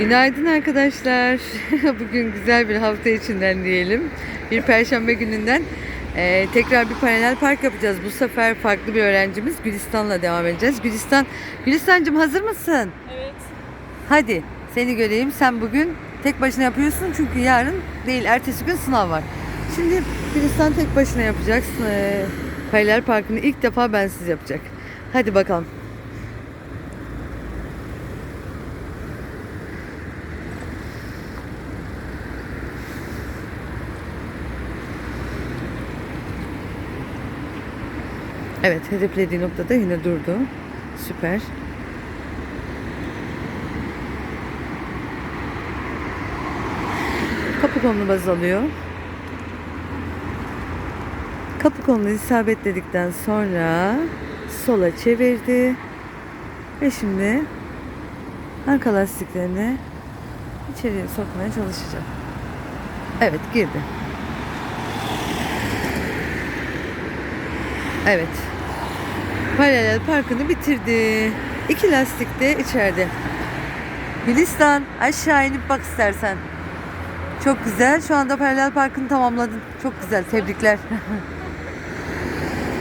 Günaydın arkadaşlar. Bugün güzel bir hafta içinden diyelim. Bir perşembe gününden eee, tekrar bir paralel park yapacağız. Bu sefer farklı bir öğrencimiz Gülistan'la devam edeceğiz. Gülistan, Gülistan'cığım hazır mısın? Evet. Hadi seni göreyim. Sen bugün tek başına yapıyorsun çünkü yarın değil ertesi gün sınav var. Şimdi Gülistan tek başına yapacaksın. Eee, paralel parkını ilk defa bensiz yapacak. Hadi bakalım. Evet hedeflediği noktada yine durdu. Süper. Kapı kolunu baz alıyor. Kapı kolunu isabetledikten sonra sola çevirdi. Ve şimdi arka lastiklerini içeriye sokmaya çalışacak. Evet girdi. Evet. Paralel parkını bitirdi. İki lastik de içeride. Gülistan aşağı inip bak istersen. Çok güzel. Şu anda paralel parkını tamamladın. Çok güzel. Tebrikler.